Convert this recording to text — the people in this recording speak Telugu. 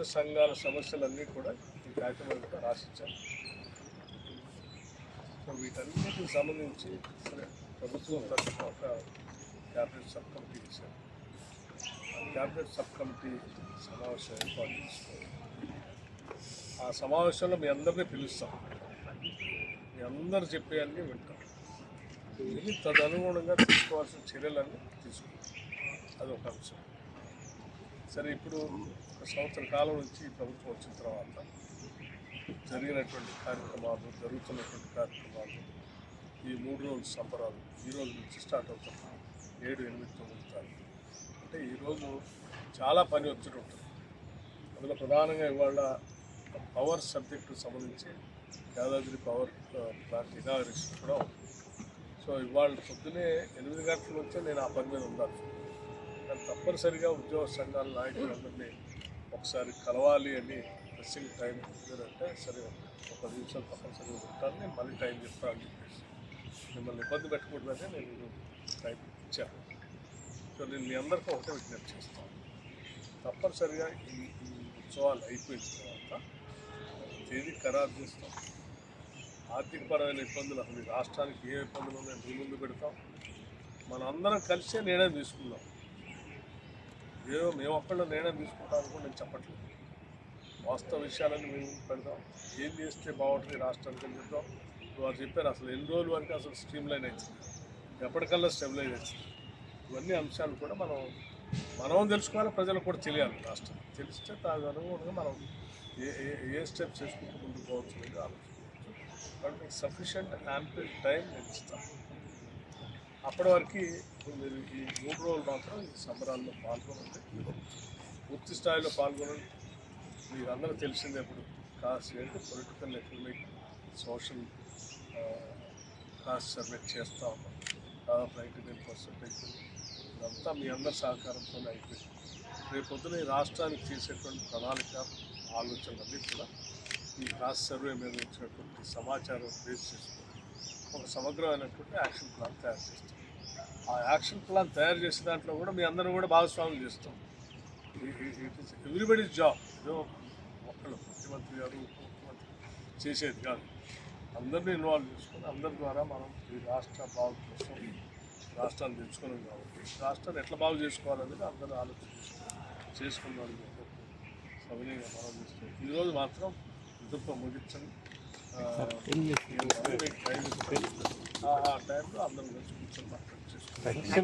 రకాల సమస్యలన్నీ కూడా ఈ కాగితం మీద రాసిచ్చారు. సో వీటన్నిటికి సంబంధించి ప్రభుత్వం తరఫున ఒక క్యాబినెట్ సబ్ కమిటీ ఇచ్చారు. ఆ క్యాబినెట్ సబ్ కమిటీ సమావేశం ఏర్పాటు చేసుకోవాలి. ఆ సమావేశంలో మీ అందరినీ పిలుస్తాం. మీ అందరు చెప్పేవన్నీ వింటాం. విని తదనుగుణంగా తీసుకోవాల్సిన చర్యలన్నీ తీసుకుంటాం. అదొక అంశం. సరే ఇప్పుడు ఒక సంవత్సర కాలం నుంచి ప్రభుత్వం వచ్చిన తర్వాత జరిగినటువంటి కార్యక్రమాలు జరుగుతున్నటువంటి కార్యక్రమాలు ఈ మూడు రోజుల సంబరాలు ఈ రోజు నుంచి స్టార్ట్ అవుతున్నాయి. ఏడు ఎనిమిది తొమ్మిది తారీఖు. అంటే ఈరోజు చాలా పని వచ్చినట్టు ఉంటుంది. అందులో ప్రధానంగా ఇవాళ పవర్ సబ్జెక్టు సంబంధించి యాదాద్రి పవర్ ప్లాంట్ ఇనాగరేషన్ కూడా సో ఇవాళ పొద్దునే ఎనిమిది గంటల నుంచే నేను ఆ పని మీద ఉండాల్సి కానీ తప్పనిసరిగా ఉద్యోగ సంఘాల నాయకులందరినీ ఒకసారి కలవాలి అని ప్రెస్సింగ్ టైం అంటే సరే ఒక పది నిమిషాలు తప్పనిసరిగా ఉంటాను నేను మళ్ళీ టైం చెప్తాను అని చెప్పేసి మిమ్మల్ని ఇబ్బంది పెట్టకూడదని నేను టైం ఇచ్చాను. సో నేను మీ అందరికీ ఒకటే విజ్ఞప్తి చేస్తాను. తప్పనిసరిగా ఈ ఈ ఉత్సవాలు అయిపోయిన తర్వాత తేదీ ఖరారు చేస్తాం. ఆర్థికపరమైన ఇబ్బందులు అసలు రాష్ట్రానికి ఏ ఇబ్బందులు ఉన్నాయో మీ ముందు పెడతాం. మన అందరం కలిసే నిర్ణయం తీసుకుందాం. ఏదో మేము ఒక్కళ్ళు నిర్ణయం తీసుకుంటాం కూడా నేను చెప్పట్లేదు. వాస్తవ విషయాలను మేము పెడతాం. ఏం చేస్తే బాగుంటుంది రాష్ట్రానికి అని చెప్తాం. వారు చెప్పారు అసలు ఎన్ని రోజుల వరకు అసలు స్ట్రీమ్ లైన్ అవుతుంది ఎప్పటికల్లా స్టెబిలైజ్ అయింది ఇవన్నీ అంశాలు కూడా మనం మనం తెలుసుకోవాలి ప్రజలకు కూడా తెలియాలి రాష్ట్రం. తెలిస్తే దాని అనుగుణంగా మనం ఏ ఏ ఏ స్టెప్స్ చేసుకుంటూ ముందుకు పోవచ్చు అనేది ఆలోచించవచ్చు. బట్ మీకు సఫిషియంట్ యాంపిల్ టైం నేను ఇస్తాను. అప్పటి వరకు మీరు ఈ మూడు రోజులు మాత్రం ఈ సంబరాల్లో పాల్గొనండి. పూర్తి స్థాయిలో పాల్గొనండి. మీకు అందరూ తెలిసిందే ఇప్పుడు caste political economic social caste survey చేస్తూ ఉన్నాం. దాదాపు నైంటీ నైన్ పర్సెంటేజ్ ఇదంతా మీ అందరి సహకారంతో అయిపోయింది. రేపు పొద్దున ఈ రాష్ట్రానికి చేసేటువంటి ప్రణాళిక ఆలోచనలన్నీ కూడా ఈ కాస్ట్ సర్వే మీద వచ్చినటువంటి సమాచారం బేస్ చేసుకొని ఒక సమగ్రమైనటువంటి యాక్షన్ ప్లాన్ తయారు చేస్తాం. ఆ యాక్షన్ ప్లాన్ తయారు చేసే దాంట్లో కూడా మీ అందరూ కూడా భాగస్వామ్యం చేస్తాం. ఇట్ ఇస్ ఎవ్రీబడీస్ జాబ్ ఏదో ఒక్కళ్ళు ముఖ్యమంత్రి గారు ఉపముఖ్యమంత్రి చేసేది కాదు. అందరినీ ఇన్వాల్వ్ చేసుకొని అందరి ద్వారా మనం ఈ రాష్ట్ర బాగు కోసం రాష్ట్రాన్ని తెచ్చుకున్నాం కాబట్టి రాష్ట్రాన్ని ఎట్లా బాగు చేసుకోవాలనేది అందరూ ఆలోచన చేసుకొని చేసుకున్నాం సవినీయంగా మనం చేస్తాం. ఈరోజు మాత్రం దుప్ప ముగించండి. ఆ, ఈ టైం ఇస్తాం. టైంలో అందరం కలిసి కూర్చొని